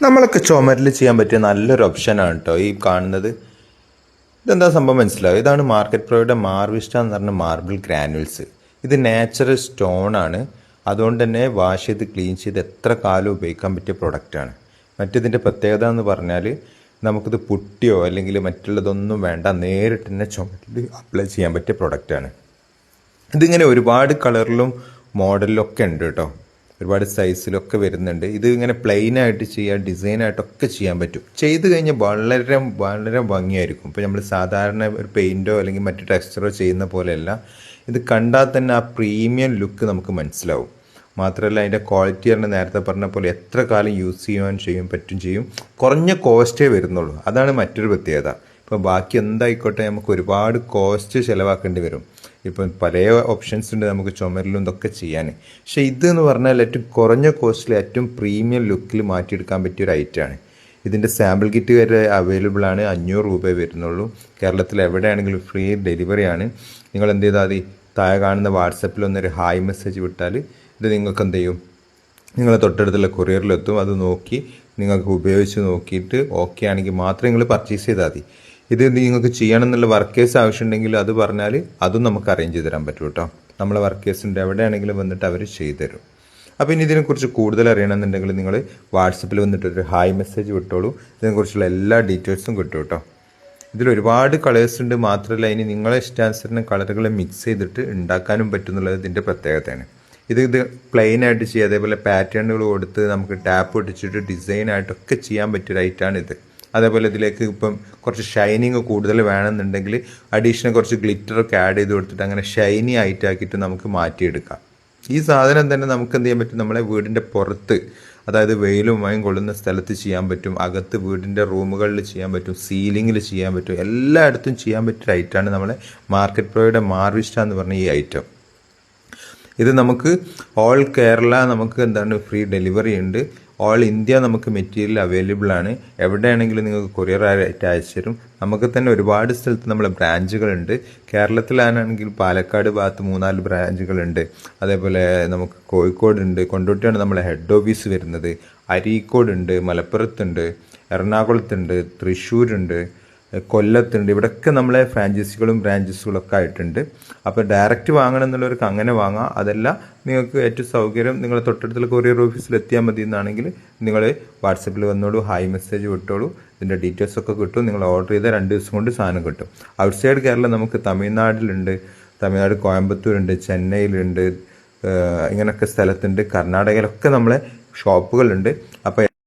നമ്മളൊക്കെ ചുമരിൽ ചെയ്യാൻ പറ്റിയ നല്ലൊരു ഓപ്ഷനാണ് കേട്ടോ ഈ കാണുന്നത് ഇതെന്താ സംഭവം മനസ്സിലാവും ഇതാണ് മാർക്കറ്റ് പ്രോയുടെ മാർവിസ്റ്റ എന്ന് പറഞ്ഞ മാർബിൾ ഗ്രാനുവൽസ് ഇത് നാച്ചുറൽ സ്റ്റോൺ ആണ്. അതുകൊണ്ട് തന്നെ വാഷ് ചെയ്ത് ക്ലീൻ ചെയ്ത് എത്ര കാലം ഉപയോഗിക്കാൻ പറ്റിയ പ്രൊഡക്റ്റാണ് മറ്റിതിന്റെ പ്രത്യേകത എന്ന് പറഞ്ഞാൽ നമുക്കിത് പുട്ടിയോ അല്ലെങ്കിൽ മറ്റുള്ളതൊന്നും വേണ്ട നേരിട്ട് തന്നെ ചുമരിൽ അപ്ലൈ ചെയ്യാൻ പറ്റിയ പ്രൊഡക്റ്റാണ് ഇതിങ്ങനെ ഒരുപാട് കളറിലും മോഡലിലും ഒക്കെ ഉണ്ട് കേട്ടോ ഒരുപാട് സൈസിലൊക്കെ വരുന്നുണ്ട്. ഇത് ഇങ്ങനെ പ്ലെയിൻ ആയിട്ട് ചെയ്യാം ഡിസൈൻ ആയിട്ടൊക്കെ ചെയ്യാൻ പറ്റും. ചെയ്ത് കഴിഞ്ഞാൽ വളരെ വളരെ ഭംഗിയായിരിക്കും. ഇപ്പോൾ നമ്മൾ സാധാരണ ഒരു പെയിന്റോ അല്ലെങ്കിൽ മറ്റു ടെക്സ്ചറോ ചെയ്യുന്ന പോലെയല്ല. ഇത് കണ്ടാൽ തന്നെ ആ പ്രീമിയം ലുക്ക് നമുക്ക് മനസ്സിലാവും. മാത്രമല്ല അതിന്റെ ക്വാളിറ്റി തന്നെ നേരത്തെ പറഞ്ഞ പോലെ എത്ര കാലം യൂസ് ചെയ്യുവാൻ ചെയ്യും പറ്റും ചെയ്യും. കുറഞ്ഞ കോസ്റ്റേ വരുന്നുള്ളൂ. അതാണ് മറ്റൊരു പ്രത്യേകത. ഇപ്പോൾ ബാക്കി എന്തായിക്കോട്ടെ നമുക്ക് ഒരുപാട് കോസ്റ്റ് ചിലവാക്കേണ്ടി വരും. ഇപ്പം പല ഓപ്ഷൻസ് ഉണ്ട് നമുക്ക് ചുമരിലും ഇതൊക്കെ ചെയ്യാൻ പക്ഷേ ഇത് എന്ന് പറഞ്ഞാൽ ഏറ്റവും കുറഞ്ഞ കോസ്റ്റിൽ ഏറ്റവും പ്രീമിയം ലുക്കിൽ മാറ്റിയെടുക്കാൻ പറ്റിയ ഒരു ഐറ്റമാണ് ഇതിന്റെ സാമ്പിൾ കിറ്റ് വരെ അവൈലബിൾ ആണ് അഞ്ഞൂറ് രൂപ വരുന്നുള്ളൂ. കേരളത്തിൽ എവിടെയാണെങ്കിലും ഫ്രീ ഡെലിവറി ആണ്. നിങ്ങൾ എന്ത് ചെയ്താൽ മതി? താഴെ കാണുന്ന വാട്സപ്പിൽ ഒന്നൊരു ഹായ് മെസ്സേജ് വിട്ടാൽ ഇത് നിങ്ങൾക്ക് എന്ത് ചെയ്യും? നിങ്ങൾ തൊട്ടടുത്തുള്ള കൊറിയറിലെത്തും അത് നോക്കി നിങ്ങൾക്ക് ഉപയോഗിച്ച് നോക്കിയിട്ട് ഓക്കെ ആണെങ്കിൽ മാത്രം നിങ്ങൾ പർച്ചേസ് ചെയ്താൽ മതി. ഇത് നിങ്ങൾക്ക് ചെയ്യണം എന്നുള്ള വർക്കേഴ്സ് ആവശ്യമുണ്ടെങ്കിൽ അത് പറഞ്ഞാൽ അതും നമുക്ക് അറേഞ്ച് ചെയ്ത് തരാൻ പറ്റും കേട്ടോ നമ്മളെ വർക്കേഴ്സിന്റെ എവിടെയാണെങ്കിലും വന്നിട്ട് അവർ ചെയ്തു തരും അപ്പോൾ ഇനി ഇതിനെക്കുറിച്ച് കൂടുതൽ അറിയണമെന്നുണ്ടെങ്കിൽ നിങ്ങൾ വാട്സപ്പിൽ വന്നിട്ട് ഒരു ഹായ് മെസ്സേജ് വിട്ടോളൂ. ഇതിനെക്കുറിച്ചുള്ള എല്ലാ ഡീറ്റെയിൽസും കിട്ടും കേട്ടോ ഇതിൽ ഒരുപാട് കളേഴ്സ് ഉണ്ട്. മാത്രമല്ല ഇനി നിങ്ങളെ ഇഷ്ടാനുസരണം കളറുകളെ മിക്സ് ചെയ്തിട്ട് ഉണ്ടാക്കാനും പറ്റുന്നുള്ളത് ഇതിന്റെ പ്രത്യേകതയാണ്. ഇത് ഇത് പ്ലെയിൻ ആയിട്ട് ചെയ്യുക അതേപോലെ പാറ്റേണുകൾ കൊടുത്ത് നമുക്ക് ടാപ്പ് ഒട്ടിച്ചിട്ട് ഡിസൈൻ ആയിട്ടൊക്കെ ചെയ്യാൻ പറ്റിയ ഒരു ഐറ്റാണ് ഇത്. അതേപോലെ ഇതിലേക്ക് ഇപ്പം കുറച്ച് ഷൈനിങ് കൂടുതൽ വേണമെന്നുണ്ടെങ്കിൽ അഡീഷണൽ കുറച്ച് ഗ്ലിറ്ററൊക്കെ ആഡ് ചെയ്ത് കൊടുത്തിട്ട് അങ്ങനെ ഷൈനി ആയിട്ടാക്കിയിട്ട് നമുക്ക് മാറ്റിയെടുക്കാം. ഈ സാധനം തന്നെ നമുക്ക് എന്ത് ചെയ്യാൻ പറ്റും? നമ്മളെ വീടിന്റെ പുറത്ത് അതായത് വെയിലും മഴയും കൊള്ളുന്ന സ്ഥലത്ത് ചെയ്യാൻ പറ്റും. അകത്ത് വീടിന്റെ റൂമുകളിൽ ചെയ്യാൻ പറ്റും. സീലിങ്ങിൽ ചെയ്യാൻ പറ്റും. എല്ലായിടത്തും ചെയ്യാൻ പറ്റിയ ഐറ്റമാണ് നമ്മളെ മാർക്കറ്റ് പ്രോയുടെ മാർവിസ്റ്റ എന്ന് പറഞ്ഞ ഈ ഐറ്റം ഇത് നമുക്ക് ഓൾ കേരള നമുക്ക് എന്താണ് ഫ്രീ ഡെലിവറി ഉണ്ട്. ഓൾ ഇന്ത്യ നമുക്ക് മെറ്റീരിയൽ അവൈലബിൾ ആണ്. എവിടെയാണെങ്കിലും നിങ്ങൾക്ക് കൊറിയർ ആയിട്ട് അയച്ചു തരും. നമുക്ക് തന്നെ ഒരുപാട് സ്ഥലത്ത് നമ്മളെ ബ്രാഞ്ചുകളുണ്ട് കേരളത്തിലാണെങ്കിൽ പാലക്കാട് ഭാഗത്ത് മൂന്നാൽ ബ്രാഞ്ചുകളുണ്ട് അതേപോലെ നമുക്ക് കോഴിക്കോടുണ്ട്. കൊണ്ടോട്ടിയാണ് നമ്മളെ ഹെഡ് ഓഫീസ് വരുന്നത്. അരീക്കോടുണ്ട് മലപ്പുറത്തുണ്ട് എറണാകുളത്തുണ്ട് തൃശ്ശൂരുണ്ട്. കൊല്ലത്തുണ്ട്. ഇവിടെയൊക്കെ നമ്മളെ ഫ്രാഞ്ചൈസികളും ബ്രാഞ്ചസുകളൊക്കെ ആയിട്ടുണ്ട്. അപ്പോൾ ഡയറക്റ്റ് വാങ്ങണം എന്നുള്ളവർക്ക് അങ്ങനെ വാങ്ങാം. അതല്ല നിങ്ങൾക്ക് ഏറ്റവും സൗകര്യം നിങ്ങൾ തൊട്ടടുത്തുള്ള കൊറിയർ ഓഫീസിൽ എത്തിയാൽ മതി എന്നാണെങ്കിൽ നിങ്ങൾ വാട്സപ്പിൽ വന്നോളൂ ഹായ് മെസ്സേജ് വിട്ടോളൂ ഇതിന്റെ ഡീറ്റെയിൽസ് ഒക്കെ കിട്ടും. നിങ്ങൾ ഓർഡർ ചെയ്താൽ രണ്ട് ദിവസം കൊണ്ട് സാധനം കിട്ടും. ഔട്ട്സൈഡ് കേരളം നമുക്ക് തമിഴ്നാട്ടിലുണ്ട് തമിഴ്നാട് കോയമ്പത്തൂരുണ്ട് ചെന്നൈയിലുണ്ട് ഇങ്ങനെയൊക്കെ സ്ഥലത്തുണ്ട്. കർണാടകയിലൊക്കെ നമ്മളെ ഷോപ്പുകളുണ്ട് അപ്പോൾ